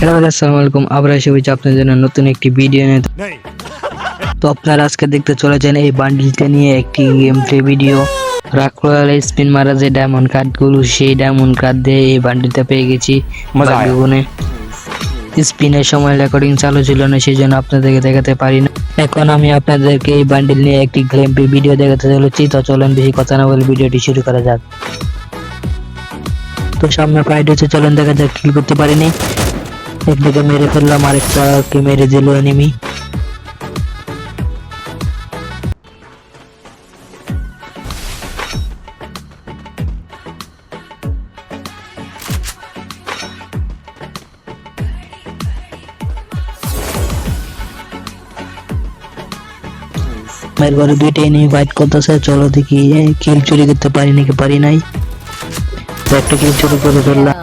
Hello আসসালামু আলাইকুম। আবার এসে হয়েছে আপনাদের জন্য নতুন একটি ভিডিও নিয়ে। তো আপনারা আজকে দেখতে চলেছেন এই বান্ডিলটা নিয়ে একটি গেম প্লে ভিডিও রাকরয়াল স্পিন মারা যে ডায়মন্ড কার্ডগুলো সেই ডায়মন্ড কার্ড দিয়ে এই বান্ডিলটা পেয়ে গেছি ভাগ্যগুণে স্পিনের সময় রেকর্ডিং চালু ছিল না সেই জন্য আপনাদেরকে দেখাতে পারি না। এখন আমি আপনাদেরকে এই বান্ডিল নিয়ে একটি গেম প্লে ভিডিও দেখাতে চলেছি। তো চলেন বেশি কথা না বলে ভিডিওটি শুরু করা যাক। তো সামনে ফাইট হচ্ছে চলেন দেখা যাক কি করতে পারিনি। একদিকে মেরে ফেললাম আরেকটাকে মেরে দিল এনিমি এরপরে দুইটা এনিমি ফাইট করতেছে, চলো দেখি কিল চুরি করতে পারি নাকি পারি নাই। একটা কিল চুরি করে ফেললাম।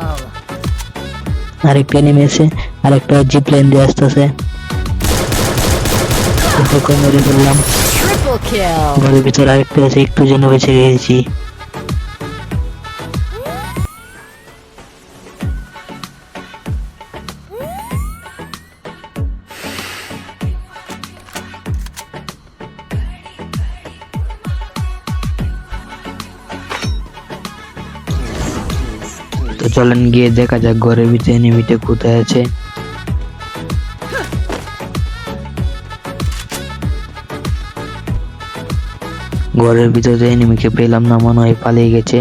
আরেকটা নেমে এসে আরেকটা জিপ লাইন দিয়ে আসতেছে। মেরে ফেললাম। ঘরের ভিতরে আরেকটা আছে একটু জন্য বেঁচে গেছি। তো চলেন গিয়ে দেখা যাক ঘরের ভিতরে এনিমিটা কোথায় আছে। ঘরের ভিতরে এনিমিকে পেলাম না, মনে হয় পালিয়ে গেছে।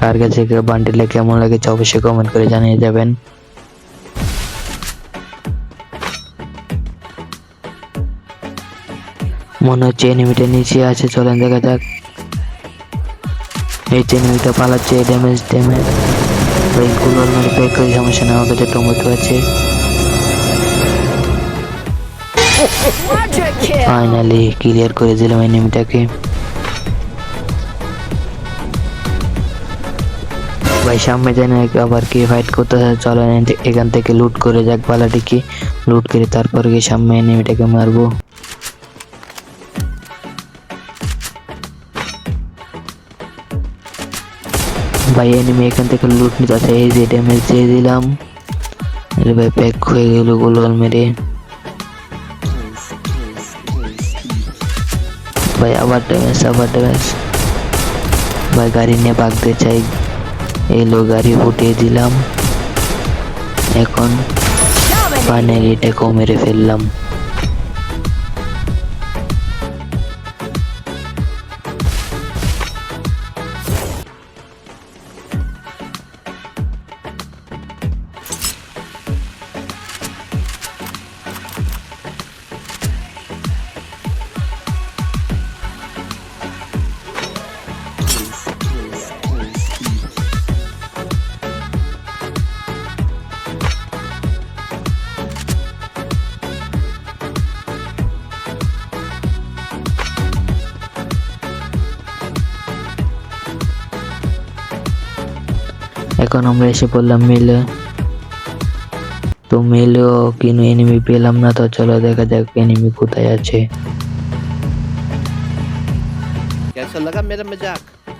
কার কাছে বান্ডিলে কেমন লেগেছে অবশ্যই কমেন্ট করে জানিয়ে যাবেন। মনে হচ্ছে এনিমিটা নিচে আছে, চলেন দেখা যাক। এই এনিমিটা পালাচ্ছে ড্যামেজ ড্যামেজ ওই কুলোর মেরে পেক করে সমস্যা না আমার কাছে টমেটো আছে। ফাইনালি ক্লিয়ার করে দিলাম এনিমিটাকে ভাই, সামনে জানে আবার কে ফাইট করতে চলো এখান থেকে লুট করে যাক বালাটিকে লুট করে তারপর গিয়ে সামনে এনিমিটাকে মারবো। ভাই এনিমি এখান থেকে লুট নিতে আছে এই যে ড্যামেজ দিয়ে দিলাম। আরে ভাই প্যাক হয়ে গেল গোলগাল মেরে। ভাই, আবার ড্যামেজ আবার ড্যামেজ ভাই, গাড়ি নিয়ে ভাগতে চাই। এলো গাড়ি ফুটিয়ে দিলাম। এখন. ফাইনালি এটাকেও মেরে ফেললাম। এখন আমরা এসে পড়লাম মেলে। তো মেলেও কিনু এনিমি পেলাম না তো চলো দেখা যাক এনিমি কোথায় আছে।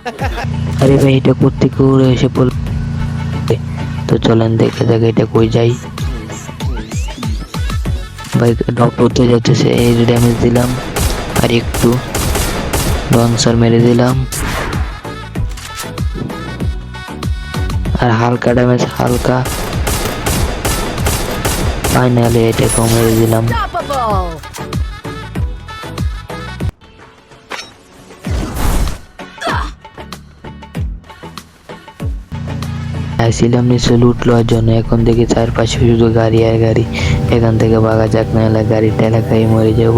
আরে ভাই এটা করতে করে এসে পড়ল? তো চলেন দেখে দেখে এটা কই যাই ভাই ড্রপ করতে যাচ্ছে এই ড্যামেজ দিলাম। আর একটু লঞ্চার মেরে দিলাম। আর হালকা ড্যামেজ হালকা। ফাইনালি এটাকেও মেরে দিলাম. আসছিলাম নিচে লুট লওয়ার জন্য। এখন দেখি চারপাশে শুধু গাড়ি আর গাড়ি। এখান থেকে ভাগা যাক না এলা গাড়িটা এলাকায় মরে যাব।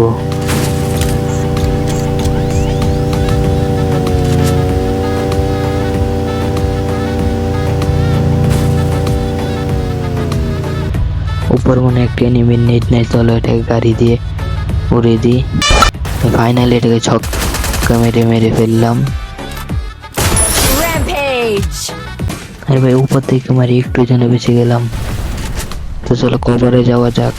উপর মনে একটা এনিমির নেট নেই চলো এটাকে গাড়ি দিয়ে উড়ে দিই। ফাইনালি এটাকে ছক্কা মেরে মেরে ফেললাম। আরে ভাই উপর থেকে মারি একটু যেন বেঁচে গেলাম। তো চলো কভারে যাওয়া যাক।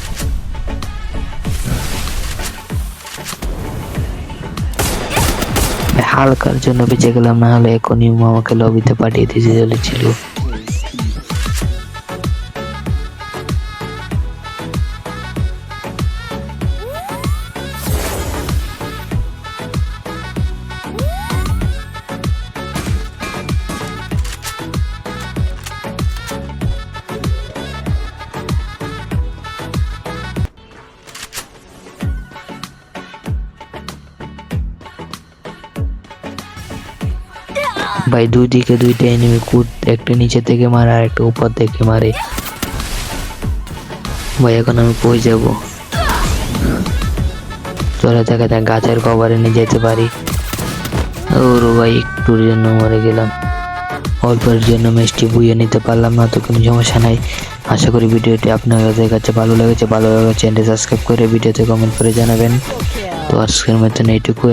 হালকার জন্য বেঁচে গেলাম না হলে এখনই আমাকে লবিতে পাঠিয়ে দিতে চলেছিল। ভাই, দুই দিকে দুইটা এনিমি কুদ একটা নিচে থেকে মারে আর একটা উপর থেকে মারে। ভাই, এখন আমি কই যাব? চলে থাকে তাই গাছের কভারে নিয়ে যেতে পারি। ওরও ভাই, একটুর জন্য মরে গেলাম। অল্পের জন্য মিষ্টি বুয়ে নিতে পারলাম না, তো কোনো সমস্যা নাই। আশা করি ভিডিওটি আপনাদের কাছে ভালো লেগেছে ভালো লেগেছে চ্যানেলটি সাবস্ক্রাইব করে ভিডিওতে কমেন্ট করে জানাবেন। তো আজকের মতন এইটুকু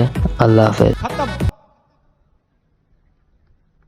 আল্লাহ হাফেজ।